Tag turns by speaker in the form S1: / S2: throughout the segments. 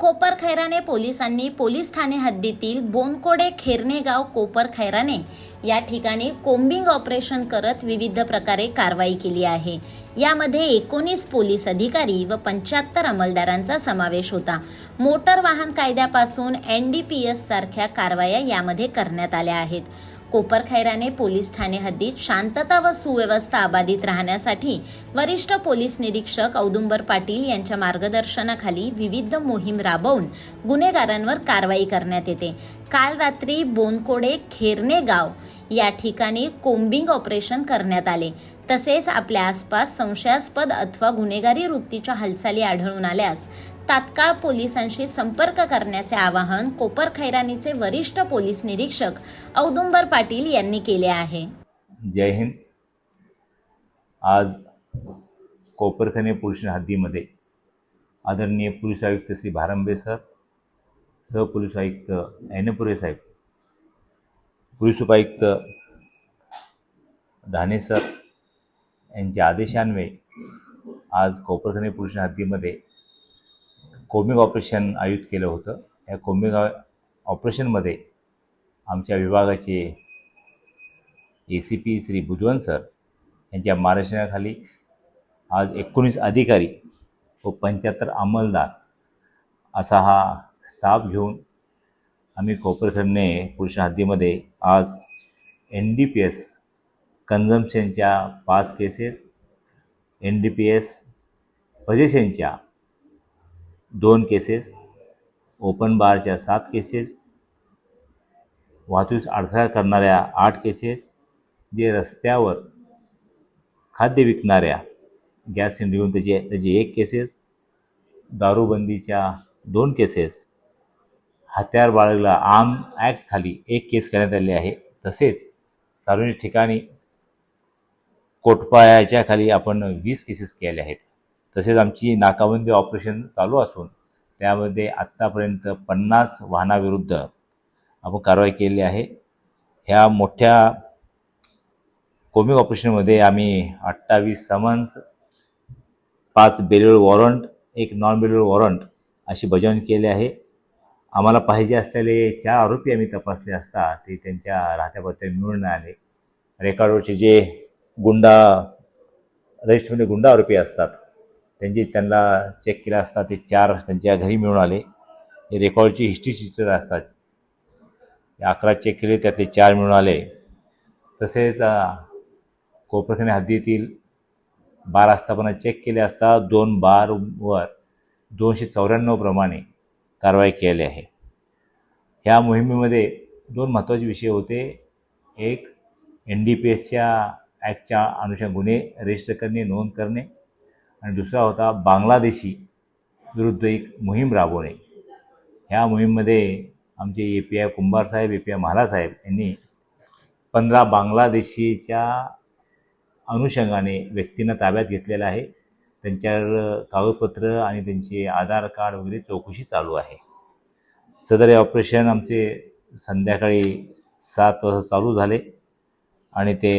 S1: कोपर खैराने पोलिसांनी पोलीस ठाणे हद्दीतील बोनकोडे खैरणे गाव कोपर खैराने या ठिकाणी कोम्बिंग ऑपरेशन करत विविध प्रकारे कारवाई केली आहे. यामध्ये एकोणीस पोलीस अधिकारी व पंच्याहत्तर अंमलदारांचा समावेश होता. मोटर वाहन कायद्यापासून एन डी पी एस सारख्या कारवाया यामध्ये करण्यात आल्या आहेत. कोपरखैराने पोलीस ठाणे हद्दीत शांतता व सुव्यवस्था अबाधित राहण्यासाठी वरिष्ठ पोलीस निरीक्षक औदुंबर पाटील यांच्या मार्गदर्शनाखाली विविध मोहीम राबवून गुन्हेगारांवर कारवाई करण्यात येते. काल रात्री बोनकोडे खेरणे गाव या ठिकाणी कोम्बिंग ऑपरेशन करण्यात आले. तसेच आपल्या आसपास संशयास्पद अथवा गुन्हेगारी वृत्तीच्या हालचाली आढळून आल्यास तात्काळ पोलिसांशी संपर्क करण्याचे आवाहन कोपर खैरानीचे वरिष्ठ पोलीस निरीक्षक औदुंबर पाटील यांनी केले आहे.
S2: जय हिंद. आज कोपरखने पोलीस हद्दीमध्ये आदरणीय पोलीस आयुक्त श्री भारंबे सर सहपोलीस आयुक्त ऐनपुरे साहेब पोलीस उपायुक्त धाने सर यांच्या आदेशान्वये आज कोपरखने पोलीस हद्दीमध्ये कोमिंग ऑपरेशन आयोजित केलं होतं. या कोमिंग ऑपरेशनमध्ये आमच्या विभागाचे A C P Shri Budhwant sir यांच्या मार्गदर्शनाखाली आज एकोणीस अधिकारी व पंच्याहत्तर अंमलदार असा हा स्टाफ घेऊन आम्ही कोपरखंडने पुरुष हद्दीमध्ये आज एन डी पी एस कन्झम्पशनच्या पाच cases N D P S पजेशनच्या दोन केसेस ओपन बारच्या सात केसेस वाहतूक अडथळा करणाऱ्या आठ केसेस जे रस्त्यावर खाद्य विकणाऱ्या गॅस सिलेंडर घेऊन त्याची त्याची एक केसेस दारूबंदीच्या दोन केसेस हत्यार बाळगला आर्म ॲक्ट खाली एक केस करण्यात आली आहे. तसेच सार्वजनिक ठिकाणी कोटपायाच्या खाली आपण वीस केसेस केले आहेत. तसेच आमची नाकाबंदी ऑपरेशन चालू असून त्यामध्ये आत्तापर्यंत पन्नास वाहनाविरुद्ध आपण कारवाई केली आहे. ह्या मोठ्या कोमिक ऑपरेशनमध्ये आम्ही अठ्ठावीस समन्स पाच बेरियल वॉरंट एक नॉन बेरियल वॉरंट अशी बजावणी केली आहे. आम्हाला पाहिजे असलेले चार आरोपी आम्ही तपासले असता ते त्यांच्या राहत्या पत्त्या मिळून आले. रेकॉर्डवरचे जे गुंडा रजिस्टरमध्ये गुंडा आरोपी असतात त्यांची त्यांना चेक केला असता ते चार त्यांच्या घरी मिळून आले. हे रेकॉर्डची हिस्ट्री चित्र असतात. अकरा चेक केले त्यातले चार मिळून आले. तसेच कोपरखाने हद्दीतील बार आस्थापना चेक केले असता दोन बारवर दोनशे चौऱ्याण्णव प्रमाणे कारवाई केली आहे. ह्या मोहिमेमध्ये दोन महत्त्वाचे विषय होते. एक एन डी पी एसच्या ॲक्टच्या अनुषंग गुन्हे रजिस्टर करणे नोंद करणे. आणि दुसरा होता बांगलादेशी विरुद्ध एक मोहीम राबवणे. ह्या मोहीममध्ये आमचे ए पी आय कुंभार साहेब ए पी आय महालासाहेब यांनी पंधरा बांगलादेशीच्या अनुषंगाने व्यक्तींना ताब्यात घेतलेलं आहे. त्यांच्यावर कागदपत्र आणि त्यांचे आधार कार्ड वगैरे चौकशी चालू आहे. सदर हे ऑपरेशन आमचे संध्याकाळी सात वाजता चालू झाले आणि ते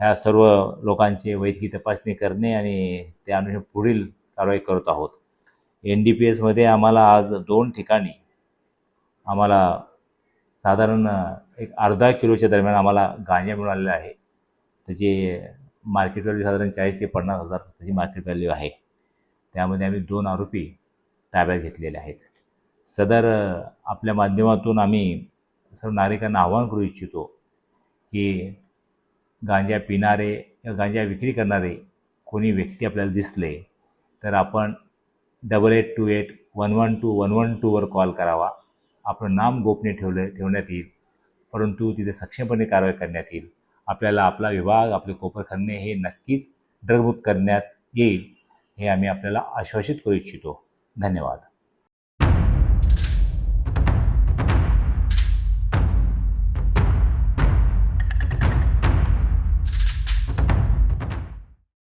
S2: ह्या सर्व लोकांचे वैद्यकीय तपासणी करणे आणि त्या अनुषंगाने पुढील कारवाई करत आहोत. एन डी पी एसमध्ये आम्हाला आज दोन ठिकाणी आम्हाला साधारण एक अर्धा किलोच्या दरम्यान आम्हाला गांजा मिळालेला आहे. त्याची मार्केट व्हॅल्यू साधारण चाळीस ते पन्नास हजार त्याची मार्केट व्हॅल्यू आहे. त्यामध्ये आम्ही दोन आरोपी ताब्यात घेतलेले आहेत. सदर आपल्या माध्यमातून आम्ही सर्व नागरिकांना आवाहन करू इच्छितो की गांजा पिणारे किंवा गांजा विक्री करणारे कोणी व्यक्ती आपल्याला दिसले तर आपण double eight two eight one one two one one टूवर call करावा. आपलं नाम गोपनीय ठेवलं ठेवण्यात येईल परंतु तिथे सक्षमपणे कारवाई करण्यात येईल. आपल्याला आपला विभाग आपले कोपरखन्ने हे नक्कीच ड्रगमुक्त करण्यात येईल हे आम्ही आपल्याला आश्वासित करू इच्छितो. धन्यवाद.